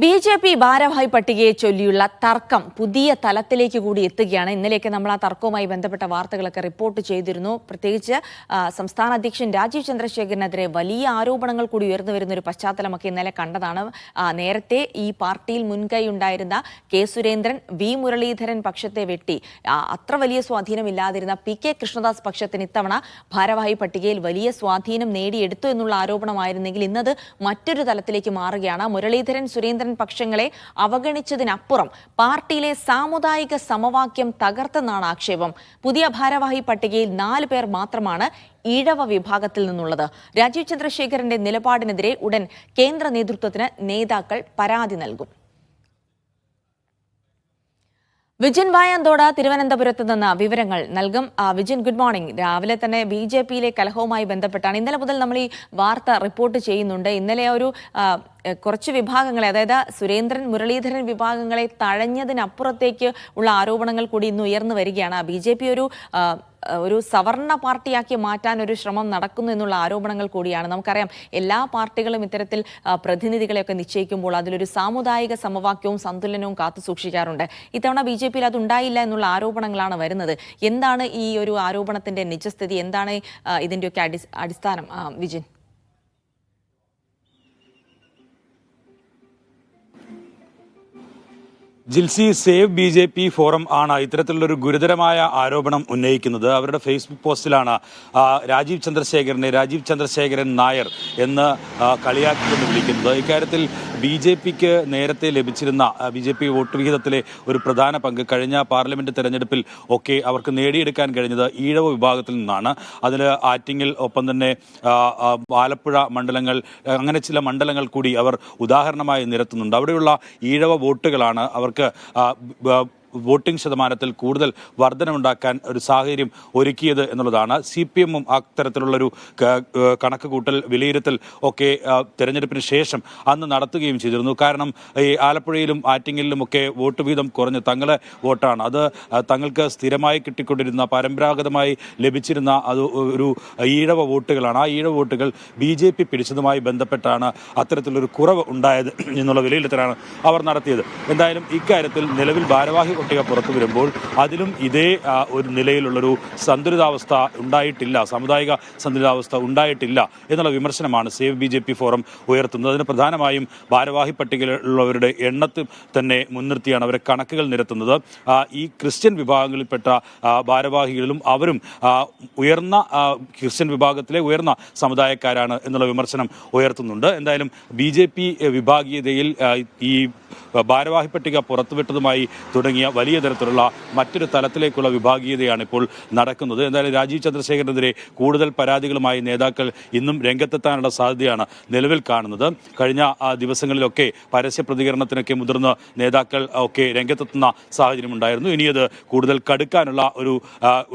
B J P ഭാരവാഹി പട്ടികയെ ചൊല്ലിയുള്ള തർക്കം പുതിയ തലത്തിലേക്ക് കൂടി എത്തുകയാണ്. ഇന്നലെയൊക്കെ നമ്മൾ ആ തർക്കവുമായി ബന്ധപ്പെട്ട വാർത്തകളൊക്കെ റിപ്പോർട്ട് ചെയ്തിരുന്നു. പ്രത്യേകിച്ച് സംസ്ഥാന അധ്യക്ഷൻ രാജീവ് ചന്ദ്രശേഖരനെതിരെ വലിയ ആരോപണങ്ങൾ കൂടി ഉയർന്നു വരുന്ന ഒരു പശ്ചാത്തലമൊക്കെ ഇന്നലെ കണ്ടതാണ്. നേരത്തെ ഈ പാർട്ടിയിൽ മുൻകൈ ഉണ്ടായിരുന്ന കെ സുരേന്ദ്രൻ വി മുരളീധരൻ പക്ഷത്തെ വെട്ടി. അത്ര വലിയ സ്വാധീനമില്ലാതിരുന്ന പി കെ കൃഷ്ണദാസ് പക്ഷത്തിന് ഇത്തവണ ഭാരവാഹി പട്ടികയിൽ വലിയ സ്വാധീനം നേടിയെടുത്തു എന്നുള്ള ആരോപണമായിരുന്നെങ്കിൽ ഇന്നത് മറ്റൊരു തലത്തിലേക്ക് മാറുകയാണ്. മുരളീധരൻ സുരേന്ദ്രൻ പക്ഷങ്ങളെ അവഗണിച്ചതിനപ്പുറം പാർട്ടിയിലെ സാമുദായിക സമവാക്യം തകർത്തെന്നാണ് ആക്ഷേപം. പുതിയ ഭാരവാഹി പട്ടികയിൽ നാല് പേർ മാത്രമാണ് ഈഴവ വിഭാഗത്തിൽ നിന്നുള്ളത്. രാജീവ് ചന്ദ്രശേഖരന്റെ നിലപാടിനെതിരെ ഉടൻ കേന്ദ്ര നേതൃത്വത്തിന് നേതാക്കൾ പരാതി നൽകും. വിജിൻ വായന്തോട തിരുവനന്തപുരത്ത് നിന്ന് വിവരങ്ങൾ നൽകും. വിജിൻ ഗുഡ് മോർണിംഗ് രാവിലെ തന്നെ ബി ജെ പിയിലെ കലഹവുമായി ബന്ധപ്പെട്ടാണ്. ഇന്നലെ മുതൽ നമ്മൾ ഈ വാർത്ത റിപ്പോർട്ട് ചെയ്യുന്നുണ്ട്. ഇന്നലെ ഒരു കുറച്ച് വിഭാഗങ്ങളെ അതായത് സുരേന്ദ്രൻ മുരളീധരൻ വിഭാഗങ്ങളെ തഴഞ്ഞതിനപ്പുറത്തേക്ക് ഉള്ള ആരോപണങ്ങൾ കൂടി ഇന്ന് ഉയർന്നു വരികയാണ്. ബി ഒരു ഒരു സവർണ പാർട്ടിയാക്കി മാറ്റാൻ ഒരു ശ്രമം നടക്കുന്നു എന്നുള്ള ആരോപണങ്ങൾ കൂടിയാണ്. നമുക്കറിയാം എല്ലാ പാർട്ടികളും ഇത്തരത്തിൽ പ്രതിനിധികളെയൊക്കെ നിശ്ചയിക്കുമ്പോൾ അതിലൊരു സാമുദായിക സമവാക്യവും സന്തുലനവും കാത്തു സൂക്ഷിക്കാറുണ്ട്. ഇത്തവണ ബി ജെ പിയിൽ അതുണ്ടായില്ല എന്നുള്ള ആരോപണങ്ങളാണ് വരുന്നത്. എന്താണ് ഈ ഒരു ആരോപണത്തിന്റെ നിജസ്ഥിതി? എന്താണ് ഇതിന്റെയൊക്കെ അടിസ്ഥാനം? Vijin. Jilsi save B J P forum ആണ് ഇത്തരത്തിലുള്ളൊരു ഗുരുതരമായ ആരോപണം ഉന്നയിക്കുന്നത്. അവരുടെ ഫേസ്ബുക്ക് പോസ്റ്റിലാണ് രാജീവ് ചന്ദ്രശേഖരനെ രാജീവ് ചന്ദ്രശേഖരൻ നായർ എന്ന് കളിയാക്കി വിളിക്കുന്നത്. ഇക്കാര്യത്തിൽ ബി ജെ പിക്ക് നേരത്തെ ലഭിച്ചിരുന്ന ബി ജെ പി വോട്ട് വിഹിതത്തിലെ ഒരു പ്രധാന പങ്ക് കഴിഞ്ഞ പാർലമെന്റ് തെരഞ്ഞെടുപ്പിൽ ഒക്കെ അവർക്ക് നേടിയെടുക്കാൻ കഴിഞ്ഞത് ഈഴവ വിഭാഗത്തിൽ നിന്നാണ്. അതിൽ ആറ്റിങ്ങിൽ ഒപ്പം തന്നെ ആലപ്പുഴ മണ്ഡലങ്ങൾ അങ്ങനെ ചില മണ്ഡലങ്ങൾ കൂടി അവർ ഉദാഹരണമായി നിരത്തുന്നുണ്ട്. അവിടെയുള്ള ഈഴവ വോട്ടുകളാണ് അവർക്ക് വോട്ടിംഗ് ശതമാനത്തിൽ കൂടുതൽ വർധനമുണ്ടാക്കാൻ ഒരു സാഹചര്യം ഒരുക്കിയത് എന്നുള്ളതാണ് സി പി എമ്മും അത്തരത്തിലുള്ളൊരു കണക്ക് കൂട്ടൽ വിലയിരുത്തൽ ഒക്കെ തെരഞ്ഞെടുപ്പിന് ശേഷം അന്ന് നടത്തുകയും ചെയ്തിരുന്നു. കാരണം ഈ ആലപ്പുഴയിലും ആറ്റിങ്ങലിലും ഒക്കെ വോട്ട് വീതം കുറഞ്ഞ് തങ്ങളെ വോട്ടാണ്. അത് തങ്ങൾക്ക് സ്ഥിരമായി കിട്ടിക്കൊണ്ടിരുന്ന പരമ്പരാഗതമായി ലഭിച്ചിരുന്ന അത് ഒരു ഈഴവ വോട്ടുകളാണ്. ആ ഈഴവ വോട്ടുകൾ ബി ജെ പി പിടിച്ചതുമായി ബന്ധപ്പെട്ടാണ് അത്തരത്തിലൊരു കുറവ് ഉണ്ടായത് എന്നുള്ള വിലയിരുത്തലാണ് അവർ നടത്തിയത്. എന്തായാലും ഇക്കാര്യത്തിൽ നിലവിൽ ഭാരവാഹി പട്ടിക പുറത്തു വരുമ്പോൾ അതിലും ഇതേ ഒരു നിലയിലുള്ളൊരു സന്തുലിതാവസ്ഥ ഉണ്ടായിട്ടില്ല സാമുദായിക സന്തുലിതാവസ്ഥ ഉണ്ടായിട്ടില്ല എന്നുള്ള വിമർശനമാണ് save B J P forum ഉയർത്തുന്നത്. അതിന് പ്രധാനമായും ഭാരവാഹി പട്ടികയിലുള്ളവരുടെ എണ്ണത്തിൽ തന്നെ മുൻനിർത്തിയാണ് അവരെ കണക്കുകൾ നിരത്തുന്നത്. ഈ ക്രിസ്ത്യൻ വിഭാഗങ്ങളിൽപ്പെട്ട ഭാരവാഹികളിലും അവരും ഉയർന്ന ക്രിസ്ത്യൻ വിഭാഗത്തിലെ ഉയർന്ന സമുദായക്കാരാണ് എന്നുള്ള വിമർശനം ഉയർത്തുന്നുണ്ട്. എന്തായാലും ബി ജെ പി വിഭാഗീയതയിൽ ഈ ഭാരവാഹി പട്ടിക പുറത്തുവിട്ടതുമായി തുടങ്ങിയ വലിയ തരത്തിലുള്ള മറ്റൊരു തലത്തിലേക്കുള്ള വിഭാഗീയതയാണ് ഇപ്പോൾ നടക്കുന്നത്. എന്തായാലും രാജീവ് ചന്ദ്രശേഖരനെതിരെ കൂടുതൽ പരാതികളുമായി നേതാക്കൾ ഇന്നും രംഗത്തെത്താനുള്ള സാധ്യതയാണ് നിലവിൽ കാണുന്നത്. കഴിഞ്ഞ ദിവസങ്ങളിലൊക്കെ പരസ്യ പ്രതികരണത്തിനൊക്കെ മുതിർന്ന നേതാക്കൾ ഒക്കെ രംഗത്തെത്തുന്ന സാഹചര്യം ഉണ്ടായിരുന്നു. ഇനിയത് കൂടുതൽ കടുക്കാനുള്ള ഒരു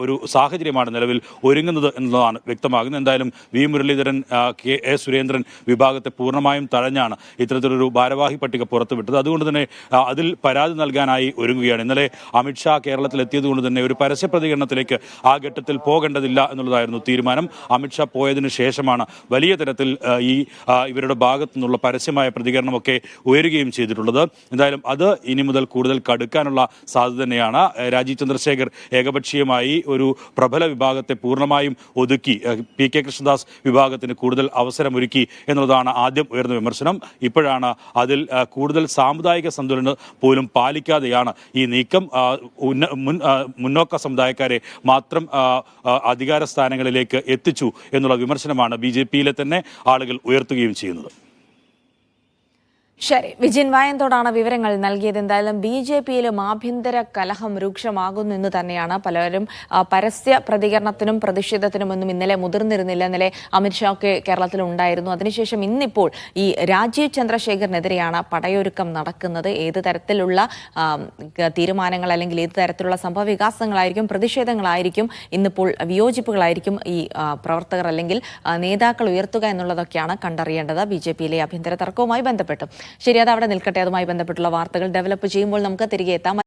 ഒരു സാഹചര്യമാണ് നിലവിൽ ഒരുങ്ങുന്നത് എന്നതാണ് വ്യക്തമാകുന്നത്. എന്തായാലും V. Muraleedharan K A. Surendran വിഭാഗത്തെ പൂർണമായും തഴഞ്ഞാണ് ഇത്തരത്തിലൊരു ഭാരവാഹി പട്ടിക പുറത്തുവിട്ടത്. അതുകൊണ്ട് തന്നെ അതിൽ പരാതി നൽകാനായി ഒരുങ്ങുകയാണ് ഇന്നലെ അമിത്ഷാ കേരളത്തിൽ കൊണ്ട് തന്നെ ഒരു പരസ്യ പ്രതികരണത്തിലേക്ക് ആ ഘട്ടത്തിൽ പോകേണ്ടതില്ല എന്നുള്ളതായിരുന്നു തീരുമാനം. അമിത്ഷാ പോയതിന് ശേഷമാണ് വലിയ തരത്തിൽ ഈ ഇവരുടെ ഭാഗത്തു നിന്നുള്ള പരസ്യമായ പ്രതികരണമൊക്കെ ഉയരുകയും ചെയ്തിട്ടുള്ളത്. എന്തായാലും അത് ഇനി മുതൽ കൂടുതൽ കടുക്കാനുള്ള സാധ്യത തന്നെയാണ്. രാജീവ് ചന്ദ്രശേഖർ ഏകപക്ഷീയമായി ഒരു പ്രബല വിഭാഗത്തെ പൂർണമായും ഒതുക്കി പി കെ കൃഷ്ണദാസ് വിഭാഗത്തിന് കൂടുതൽ അവസരമൊരുക്കി എന്നുള്ളതാണ് ആദ്യം ഉയർന്ന വിമർശനം. ഇപ്പോഴാണ് അതിൽ കൂടുതൽ സാമുദായിക സന്തുലനം പോലും പാലിക്കാതെയാണ് ഈ നീക്കം മുൻ മുന്നോക്ക സമുദായക്കാരെ മാത്രം അധികാര സ്ഥാനങ്ങളിലേക്ക് എത്തിച്ചു എന്നുള്ള വിമർശനമാണ് ബി ജെ പിയിലെ തന്നെ ആളുകൾ ഉയർത്തുകയും ചെയ്യുന്നത്. ശരി വിജിൻ വായന്തോടാണ് വിവരങ്ങൾ നൽകിയത്. എന്തായാലും ബി ജെ പിയിലും ആഭ്യന്തര കലഹം രൂക്ഷമാകുന്നു എന്ന് തന്നെയാണ് പലരും പരസ്യ പ്രതികരണത്തിനും പ്രതിഷേധത്തിനും ഒന്നും ഇന്നലെ മുതിർന്നിരുന്നില്ല. ഇന്നലെ അമിത്ഷാ ഒക്കെ കേരളത്തിൽ ഉണ്ടായിരുന്നു. അതിനുശേഷം ഇന്നിപ്പോൾ ഈ രാജീവ് ചന്ദ്രശേഖരനെതിരെയാണ് പടയൊരുക്കം നടക്കുന്നത്. ഏത് തരത്തിലുള്ള തീരുമാനങ്ങൾ അല്ലെങ്കിൽ ഏത് തരത്തിലുള്ള സംഭവ വികാസങ്ങളായിരിക്കും പ്രതിഷേധങ്ങളായിരിക്കും ഇന്നിപ്പോൾ വിയോജിപ്പുകളായിരിക്കും ഈ പ്രവർത്തകർ അല്ലെങ്കിൽ നേതാക്കൾ ഉയർത്തുക എന്നുള്ളതൊക്കെയാണ് കണ്ടറിയേണ്ടത്. ബി ജെ പിയിലെ ആഭ്യന്തര തർക്കവുമായി ബന്ധപ്പെട്ട്. ശരി അത് അവിടെ നിൽക്കട്ടെ. അതുമായി ബന്ധപ്പെട്ടുള്ള വാർത്തകൾ ഡെവലപ്പ് ചെയ്യുമ്പോൾ നമുക്ക് തിരികെ എത്താം.